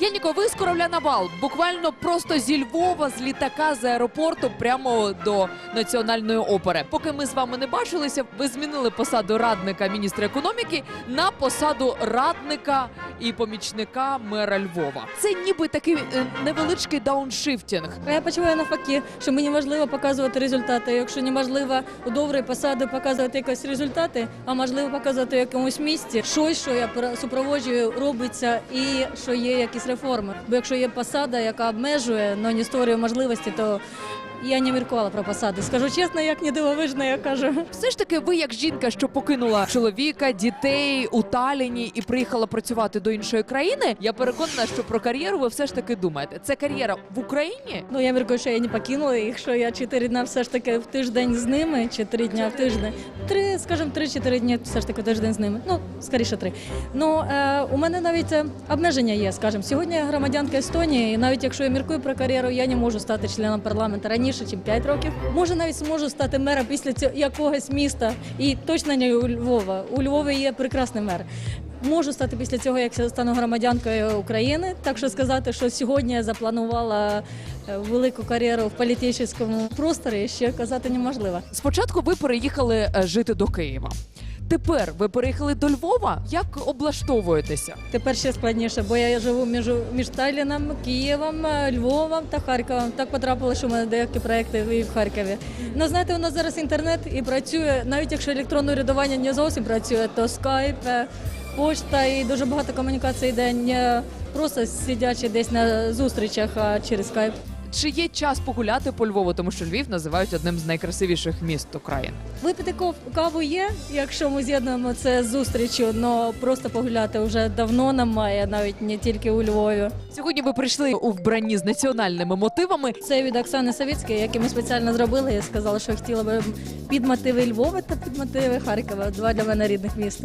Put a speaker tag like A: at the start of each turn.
A: Яніко, ви з корабля на буквально просто зі Львова, з літака з аеропорту прямо до національної опери. Поки ми з вами не бачилися, ви змінили посаду радника міністра економіки на посаду радника і помічника мера Львова. Це ніби такий е, невеличкий дауншифтінг.
B: Я почуваю навпаки, що мені важливо показувати результати. Якщо неможливо у доброї посади показувати якісь результати, а можливо показувати в якомусь місці щось, що я супроводжую, робиться, і що є якісь реформи. Бо якщо є посада, яка обмежує, але не створює можливості, то я не міркувала про посади. Скажу чесно, як не дивовижно, я кажу.
A: Все ж таки, ви як жінка, що покинула чоловіка, дітей у Таліні і приїхала працювати до іншої країни. Я переконана, що про кар'єру ви все ж таки думаєте. Це кар'єра в Україні?
B: Ну я міркую, що я не покинула їх, що я чотири дня все ж таки в тиждень з ними, чи три дня в тиждень. Три, скажімо, три-чотири дні все ж таки в тиждень з ними. Ну, скоріше три. Ну е, у мене навіть е, обмеження є, скажімо. Сьогодні я громадянка Естонії, і навіть якщо я міркую про кар'єру, я не можу стати членом парламенту раніше, ніж 5 років. Може, навіть зможу стати мером після цього якогось міста, і точно не у Львова. У Львові є прекрасний мер. Можу стати після цього, як я стану громадянкою України. Так що сказати, що сьогодні я запланувала е, велику кар'єру в політичному просторі, ще казати неможливо.
A: Спочатку ви переїхали е, жити до Києва. Тепер ви переїхали до Львова. Як облаштовуєтеся?
B: Тепер ще складніше, бо я живу між, між Таліном, Києвом, е, Львовом та Харковом. Так потрапило, що в мене деякі проекти і в Харкові. Ну знаєте, у нас зараз інтернет і працює, навіть якщо електронне урядування не зовсім працює, то скайп, е, почта і дуже багато комунікацій йде не просто сидячи десь на зустрічах, а через скайп.
A: Чи є час погуляти по Львову, тому що Львів називають одним з найкрасивіших міст України?
B: Випити каву є, якщо ми з'єднуємо це з зустрічю, але просто погуляти вже давно немає, навіть не тільки у Львові.
A: Сьогодні ви прийшли у вбранні з національними мотивами.
B: Це від Оксани Савіцької, які ми спеціально зробили. Я сказала, що хотіла би під мотиви Львова та під мотиви Харкова. Два для мене рідних міста.